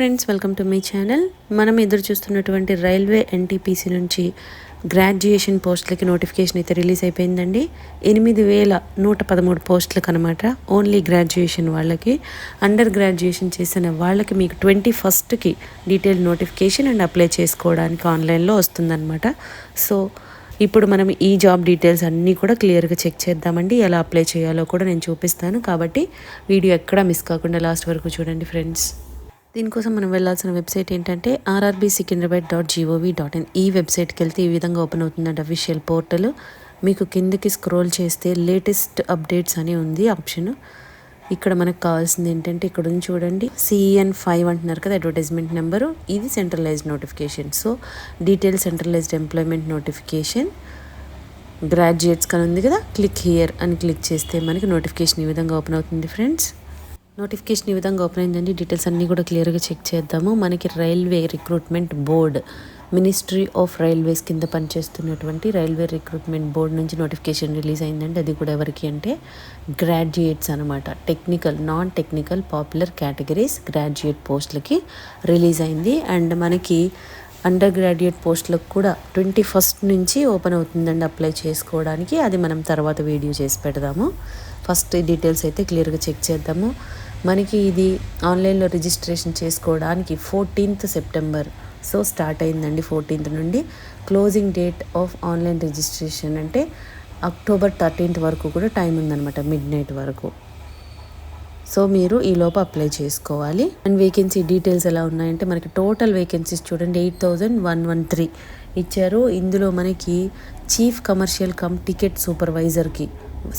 Friends welcome to మీ channel మనం ఎదురు చూస్తున్నటువంటి రైల్వే ఎన్టీపీసీ నుంచి గ్రాడ్యుయేషన్ పోస్టులకి నోటిఫికేషన్ అయితే రిలీజ్ అయిపోయిందండి. ఎనిమిది వేల నూట పదమూడు పోస్టులకు అనమాట ఓన్లీ గ్రాడ్యుయేషన్ వాళ్ళకి. అండర్ గ్రాడ్యుయేషన్ చేసిన వాళ్ళకి మీకు ట్వంటీ ఫస్ట్కి డీటెయిల్ నోటిఫికేషన్ అండ్ అప్లై చేసుకోవడానికి ఆన్లైన్లో వస్తుందన్నమాట. సో ఇప్పుడు మనం ఈ జాబ్ డీటెయిల్స్ అన్నీ కూడా క్లియర్గా చెక్ చేద్దామండి. ఎలా అప్లై చేయాలో కూడా నేను చూపిస్తాను. కాబట్టి వీడియో ఎక్కడా మిస్ కాకుండా లాస్ట్ వరకు చూడండి ఫ్రెండ్స్ దీనికోసం మనం వెళ్ళాల్సిన వెబ్సైట్ ఏంటంటే RRB Secunderabad dot gov dot in. ఈ వెబ్సైట్కి వెళ్తే ఈ విధంగా ఓపెన్ అవుతుందండి అఫీషియల్ పోర్టల్. మీకు కిందకి స్క్రోల్ చేస్తే లేటెస్ట్ అప్డేట్స్ అని ఉంది ఆప్షన్. ఇక్కడ మనకు కావాల్సింది ఏంటంటే ఇక్కడ ఉంది చూడండి. సిఈఎన్ ఫైవ్ అంటున్నారు కదా అడ్వర్టైజ్మెంట్ నెంబరు ఇది centralized notification so detail centralized employment notification graduates కానీ ఉంది కదా క్లిక్ హియర్ అని క్లిక్ చేస్తే మనకి నోటిఫికేషన్ ఈ విధంగా ఓపెన్ అవుతుంది ఫ్రెండ్స్ నోటిఫికేషన్ ఈ విధంగా ఓపెన్ అయిందండి. డీటెయిల్స్ అన్నీ కూడా క్లియర్గా చెక్ చేద్దాము. మనకి railway recruitment board ministry of railways కింద పనిచేస్తున్నటువంటి రైల్వే రిక్రూట్మెంట్ బోర్డ్ నుంచి నోటిఫికేషన్ రిలీజ్ అయిందండి. అది కూడా ఎవరికి అంటే గ్రాడ్యుయేట్స్ అనమాట technical non technical popular categories graduate పోస్టులకి రిలీజ్ అయింది. అండ్ మనకి అండర్ గ్రాడ్యుయేట్ పోస్టులకు కూడా ట్వంటీ ఫస్ట్ నుంచి ఓపెన్ అవుతుందండి అప్లై చేసుకోవడానికి. అది మనం తర్వాత వీడియో చేసి పెడదాము. ఫస్ట్ డీటెయిల్స్ అయితే క్లియర్గా చెక్ చేద్దాము. మనకి ఇది ఆన్లైన్లో రిజిస్ట్రేషన్ చేసుకోవడానికి ఫోర్టీన్త్ సెప్టెంబర్. సో స్టార్ట్ అయిందండి ఫోర్టీన్త్ నుండి. Closing date of online registration అంటే అక్టోబర్ థర్టీన్త్ వరకు కూడా టైం ఉందన్నమాట మిడ్ నైట్ వరకు. సో మీరు ఈ లోపు అప్లై చేసుకోవాలి. అండ్ వేకెన్సీ డీటెయిల్స్ ఎలా ఉన్నాయంటే మనకి టోటల్ వేకెన్సీస్ చూడండి eight thousand one one three ఇచ్చారు. ఇందులో మనకి చీఫ్ కమర్షియల్ కమ్ టికెట్ సూపర్వైజర్కి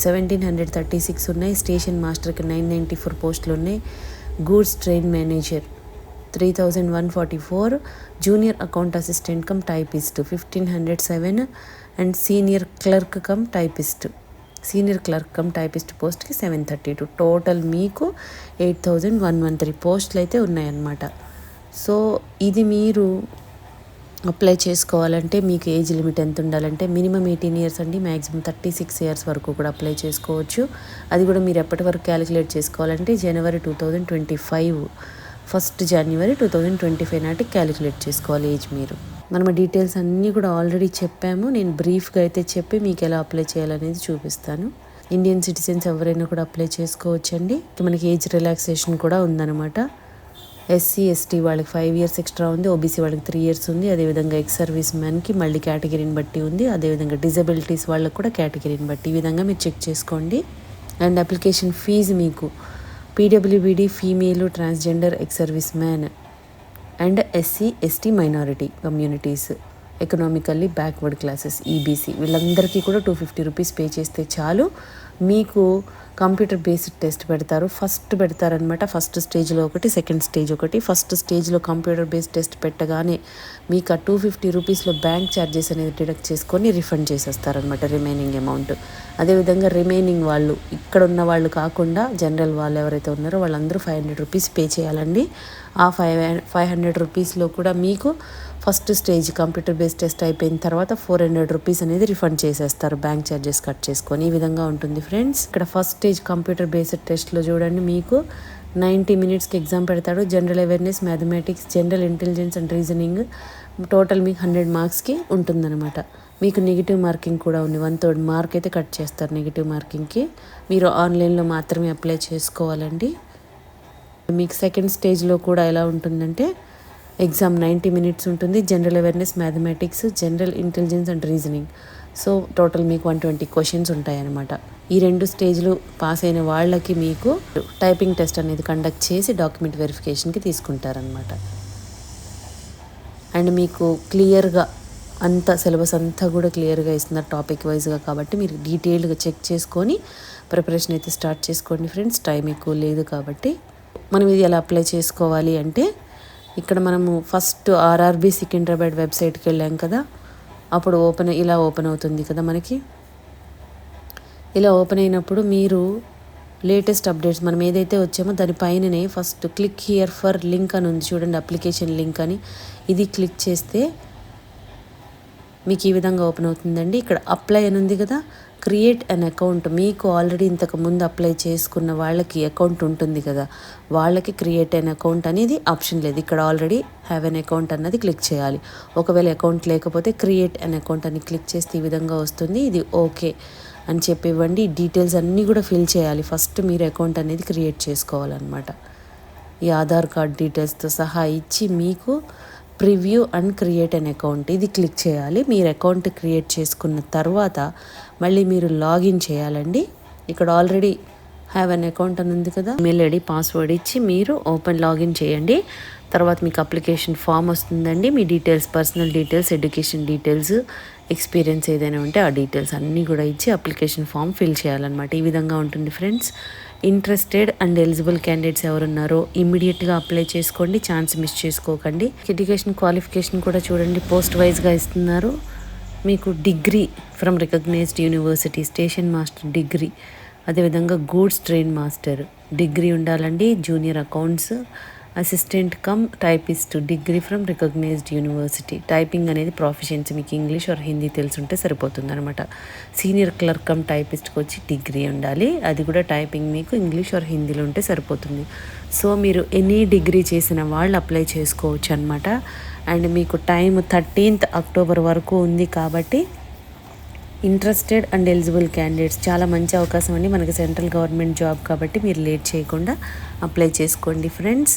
సెవెంటీన్ హండ్రెడ్ థర్టీ సిక్స్ ఉన్నాయి. స్టేషన్ మాస్టర్కి నైన్ నైంటీ ఫోర్ పోస్టులు ఉన్నాయి. Goods train manager three thousand one forty four. Junior account assistant cum typist fifteen hundred seven. And senior clerk cum typist senior clerk cum typist పోస్ట్కి seven thirty two. Total మీకు eight thousand one one three పోస్టులు అయితే ఉన్నాయన్నమాట. So ఇది మీరు apply చేసుకోవాలంటే మీకు age limit ఎంత ఉండాలంటే మినిమం ఎయిటీన్ ఇయర్స్ అండి మ్యాక్సిమం థర్టీ సిక్స్ ఇయర్స్ వరకు కూడా అప్లై చేసుకోవచ్చు. అది కూడా మీరు ఎప్పటి వరకు క్యాలిక్యులేట్ చేసుకోవాలంటే January two thousand twenty five first January two thousand twenty five నాటికి క్యాలిక్యులేట్ చేసుకోవాలి ఏజ్ మీరు. మనం డీటెయిల్స్ అన్నీ కూడా ఆల్రెడీ చెప్పాము. నేను బ్రీఫ్గా అయితే చెప్పి మీకు ఎలా అప్లై చేయాలనేది చూపిస్తాను. ఇండియన్ సిటిజన్స్ ఎవరైనా కూడా అప్లై చేసుకోవచ్చండి. మనకి ఏజ్ రిలాక్సేషన్ కూడా ఉందన్నమాట. ఎస్సీ ఎస్టీ వాళ్ళకి ఫైవ్ ఇయర్స్ ఎక్స్ట్రా ఉంది ఓబీసీ వాళ్ళకి త్రీ ఇయర్స్ ఉంది. అదేవిధంగా ఎక్స్ సర్వీస్ మ్యాన్కి మళ్ళీ కేటగిరీని బట్టి ఉంది. అదేవిధంగా డిజబిలిటీస్ వాళ్ళకి కూడా కేటగిరీని బట్టి ఈ విధంగా మీరు చెక్ చేసుకోండి. అండ్ అప్లికేషన్ ఫీజు మీకు PWBD female transgender ex service man and SC ST minority communities economically backward classes EBC వీళ్ళందరికీ కూడా టూ ఫిఫ్టీ రూపీస్ పే చేస్తే చాలు. మీకు కంప్యూటర్ బేస్డ్ టెస్ట్ పెడతారు. ఫస్ట్ పెడతారనమాట ఫస్ట్ స్టేజ్లో ఒకటి సెకండ్ స్టేజ్ ఒకటి. ఫస్ట్ స్టేజ్లో కంప్యూటర్ బేస్డ్ టెస్ట్ పెట్టగానే మీకు ఆ టూ ఫిఫ్టీ రూపీస్లో బ్యాంక్ ఛార్జెస్ అనేది డిడక్ట్ చేసుకొని రిఫండ్ చేసేస్తారనమాట రిమైనింగ్ అమౌంట్. అదేవిధంగా రిమైనింగ్ వాళ్ళు ఇక్కడ ఉన్న వాళ్ళు కాకుండా జనరల్ వాళ్ళు ఎవరైతే ఉన్నారో వాళ్ళందరూ ఫైవ్ హండ్రెడ్ రూపీస్ పే చేయాలండి. ఆ ఫైవ్ ఫైవ్ హండ్రెడ్ రూపీస్లో కూడా మీకు first stage computer based test అయిపోయిన తర్వాత ఫోర్ హండ్రెడ్ రూపీస్ అనేది రిఫండ్ చేసేస్తారు. బ్యాంక్ ఛార్జెస్ కట్ చేసుకొని ఈ విధంగా ఉంటుంది. ఫ్రెండ్స్ ఇక్కడ ఫస్ట్ స్టేజ్ కంప్యూటర్ బేస్డ్ టెస్ట్లో చూడండి మీకు నైంటీ మినిట్స్కి ఎగ్జామ్ పెడతాడు. General awareness mathematics general intelligence and reasoning total మీకు హండ్రెడ్ మార్క్స్కి ఉంటుందన్నమాట. మీకు నెగిటివ్ మార్కింగ్ కూడా ఉంది. వన్ థర్డ్ మార్క్ అయితే కట్ చేస్తారు నెగిటివ్ మార్కింగ్కి మీరు ఆన్లైన్లో మాత్రమే అప్లై చేసుకోవాలండి. మీకు సెకండ్ స్టేజ్లో కూడా ఎలా ఉంటుందంటే ఎగ్జామ్ నైంటీ మినిట్స్ ఉంటుంది. General awareness mathematics general intelligence and reasoning so total మీకు వన్ ట్వంటీ క్వశ్చన్స్ ఉంటాయన్నమాట. ఈ రెండు స్టేజ్లు పాస్ అయిన వాళ్ళకి మీకు టైపింగ్ టెస్ట్ అనేది కండక్ట్ చేసి డాక్యుమెంట్ వెరిఫికేషన్కి తీసుకుంటారనమాట అండ్ మీకు క్లియర్గా అంత సిలబస్ అంతా కూడా క్లియర్గా ఇస్తున్నారు టాపిక్ వైజ్గా కాబట్టి మీరు డీటెయిల్డ్గా చెక్ చేసుకొని ప్రిపరేషన్ అయితే స్టార్ట్ చేసుకోండి ఫ్రెండ్స్. టైం ఎక్కువ లేదు కాబట్టి మనం ఇది ఎలా అప్లై చేసుకోవాలి అంటే ఇక్కడ మనము ఫస్ట్ ఆర్ఆర్బి సికింద్రాబాద్ వెబ్సైట్కి వెళ్ళాం కదా అప్పుడు ఓపెన్ ఇలా ఓపెన్ అవుతుంది కదా మనకి. ఇలా ఓపెన్ అయినప్పుడు మీరు లేటెస్ట్ అప్డేట్స్ మనం ఏదైతే వచ్చామో దానిపైననే first click here for link అని ఉంది చూడండి అప్లికేషన్ లింక్ అని. ఇది క్లిక్ చేస్తే మీకు ఈ విధంగా ఓపెన్ అవుతుందండి. ఇక్కడ అప్లై అని ఉంది కదా క్రియేట్ అన్ అకౌంట్ మీకు ఆల్రెడీ ఇంతకు ముందు అప్లై చేసుకున్న వాళ్ళకి అకౌంట్ ఉంటుంది కదా వాళ్ళకి క్రియేట్ అన్ అకౌంట్ అనేది ఆప్షన్ లేదు. ఇక్కడ ఆల్రెడీ హ్యావ్ అన్ అకౌంట్ అన్నది క్లిక్ చేయాలి. ఒకవేళ అకౌంట్ లేకపోతే క్రియేట్ అన్ అకౌంట్ అని క్లిక్ చేస్తే ఈ విధంగా వస్తుంది. ఇది ఓకే అని చెప్పి ఇవ్వండి డీటెయిల్స్ అన్నీ కూడా ఫిల్ చేయాలి. ఫస్ట్ మీరు అకౌంట్ అనేది క్రియేట్ చేసుకోవాలన్నమాట. ఈ ఆధార్ కార్డ్ డీటెయిల్స్తో సహా ఇచ్చి మీకు preview and create an account ఇది క్లిక్ చేయాలి. మీరు అకౌంట్ క్రియేట్ చేసుకున్న తర్వాత మళ్ళీ మీరు లాగిన్ చేయాలండి. ఇక్కడ ఆల్రెడీ హ్యావ్ అన్ అకౌంట్ అని ఉంది కదా. మెయిల్ ఐడి పాస్వర్డ్ ఇచ్చి మీరు ఓపెన్ లాగిన్ చేయండి. తర్వాత మీకు అప్లికేషన్ ఫామ్ వస్తుందండి. మీ details personal details education details experience ఏదైనా ఉంటే ఆ డీటెయిల్స్ అన్నీ కూడా ఇచ్చి అప్లికేషన్ ఫామ్ ఫిల్ చేయాలన్నమాట. ఈ విధంగా ఉంటుంది friends interested and eligible candidates ఎవరున్నారో ఇమ్మీడియట్గా అప్లై చేసుకోండి. ఛాన్స్ మిస్ చేసుకోకండి. ఎడ్యుకేషన్ క్వాలిఫికేషన్ కూడా చూడండి. పోస్ట్ వైజ్గా ఇస్తున్నారు. మీకు degree from recognized university station master degree అదేవిధంగా గూడ్స్ ట్రైన్ మాస్టర్ డిగ్రీ ఉండాలండి. Junior accounts assistant cum typist degree from recognized university typing అనేది ప్రాఫిషియన్సీ మీకు ఇంగ్లీష్ ఆర్ హిందీ తెలుసుంటే సరిపోతుంది అనమాట సీనియర్ క్లర్క్ కమ్ టైపిస్ట్కి వచ్చి డిగ్రీ ఉండాలి. అది కూడా టైపింగ్ మీకు ఇంగ్లీష్ ఆర్ హిందీలో ఉంటే సరిపోతుంది. సో మీరు ఎనీ డిగ్రీ చేసిన వాళ్ళు అప్లై చేసుకోవచ్చు అనమాట అండ్ మీకు టైం థర్టీన్త్ అక్టోబర్ వరకు ఉంది కాబట్టి ఇంట్రెస్టెడ్ అండ్ ఎలిజిబుల్ క్యాండిడేట్స్ చాలా మంచి అవకాశం అండి. మనకి సెంట్రల్ గవర్నమెంట్ జాబ్ కాబట్టి మీరు లేట్ చేయకుండా అప్లై చేసుకోండి ఫ్రెండ్స్